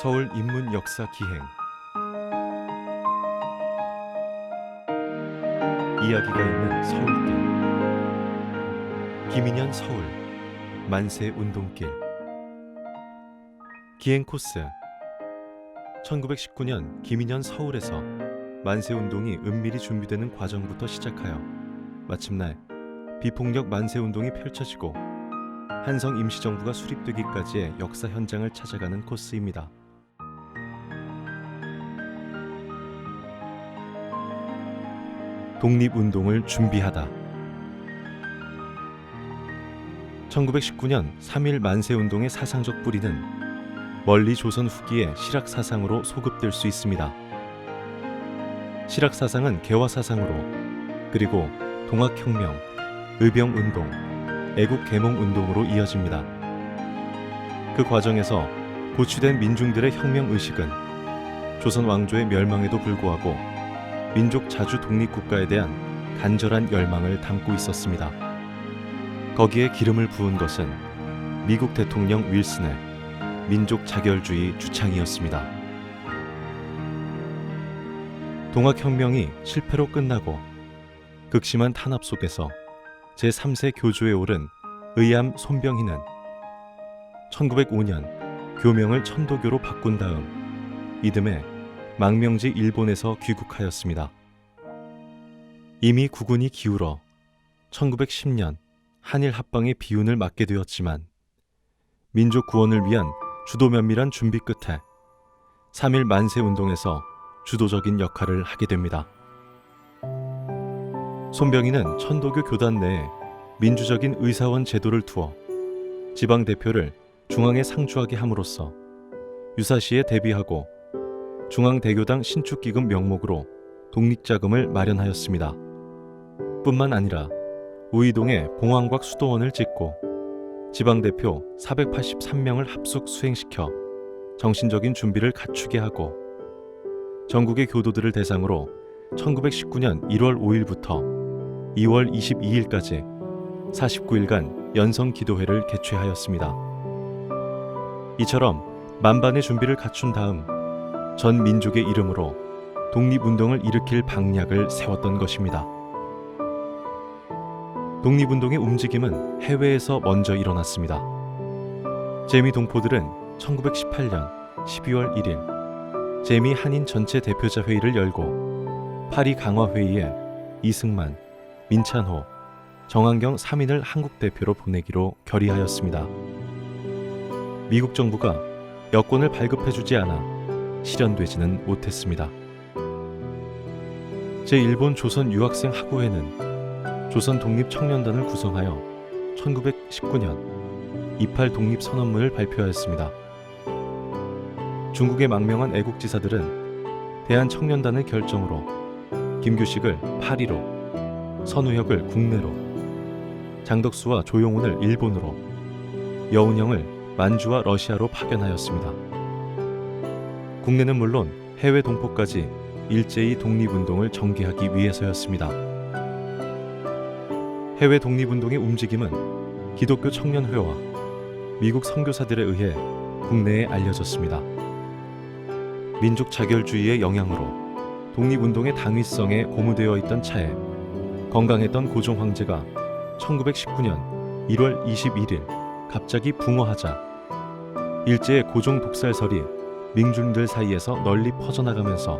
서울 인문 역사 기행. 이야기가 있는 서울길 김인현 서울 만세 운동길. 기행 코스. 1919년 김인현 서울에서 만세 운동이 은밀히 준비되는 과정부터 시작하여 마침내 비폭력 만세 운동이 펼쳐지고 한성 임시정부가 수립되기까지의 역사 현장을 찾아가는 코스입니다. 독립운동을 준비하다. 1919년 3.1 만세운동의 사상적 뿌리는 멀리 조선 후기의 실학 사상으로 소급될 수 있습니다. 실학 사상은 개화 사상으로 그리고 동학혁명, 의병운동, 애국 개몽 운동으로 이어집니다. 그 과정에서 고취된 민중들의 혁명 의식은 조선 왕조의 멸망에도 불구하고 민족 자주 독립 국가에 대한 간절한 열망을 담고 있었습니다. 거기에 기름을 부은 것은 미국 대통령 윌슨의 민족 자결주의 주창이었습니다. 동학혁명이 실패로 끝나고 극심한 탄압 속에서 제3세 교조에 오른 의암 손병희는 1905년 교명을 천도교로 바꾼 다음 이듬해 망명지 일본에서 귀국하였습니다. 이미 국운이 기울어 1910년 한일 합방의 비운을 맞게 되었지만 민족 구원을 위한 주도 면밀한 준비 끝에 3.1 만세 운동에서 주도적인 역할을 하게 됩니다. 손병희는 천도교 교단 내에 민주적인 의사원 제도를 두어 지방 대표를 중앙에 상주하게 함으로써 유사시에 대비하고 중앙대교당 신축기금 명목으로 독립자금을 마련하였습니다. 뿐만 아니라 우이동에 봉황곽 수도원을 짓고 지방대표 483명을 합숙 수행시켜 정신적인 준비를 갖추게 하고 전국의 교도들을 대상으로 1919년 1월 5일부터 2월 22일까지 49일간 연성 기도회를 개최하였습니다. 이처럼 만반의 준비를 갖춘 다음 전 민족의 이름으로 독립운동을 일으킬 방략을 세웠던 것입니다. 독립운동의 움직임은 해외에서 먼저 일어났습니다. 제미 동포들은 1918년 12월 1일 제미 한인 전체 대표자 회의를 열고 파리 강화 회의에 이승만, 민찬호, 정한경 3인을 한국 대표로 보내기로 결의하였습니다. 미국 정부가 여권을 발급해주지 않아 실현되지는 못했습니다. 제1본 조선 유학생 학우회는 조선 독립 청년단을 구성하여 1919년 28 독립 선언문을 발표하였습니다. 중국의 망명한 애국지사들은 대한 청년단의 결정으로 김규식을 파리로, 선우혁을 국내로, 장덕수와 조용훈을 일본으로, 여운형을 만주와 러시아로 파견하였습니다. 국내는 물론 해외 동포까지 일제히 독립운동을 전개하기 위해서였습니다. 해외 독립운동의 움직임은 기독교 청년회와 미국 선교사들에 의해 국내에 알려졌습니다. 민족 자결주의의 영향으로 독립운동의 당위성에 고무되어 있던 차에 건강했던 고종 황제가 1919년 1월 21일 갑자기 붕어하자 일제의 고종 독살설이 민중들 사이에서 널리 퍼져나가면서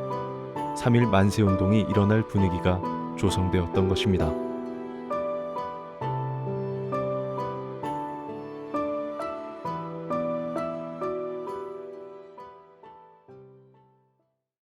3.1 만세운동이 일어날 분위기가 조성되었던 것입니다.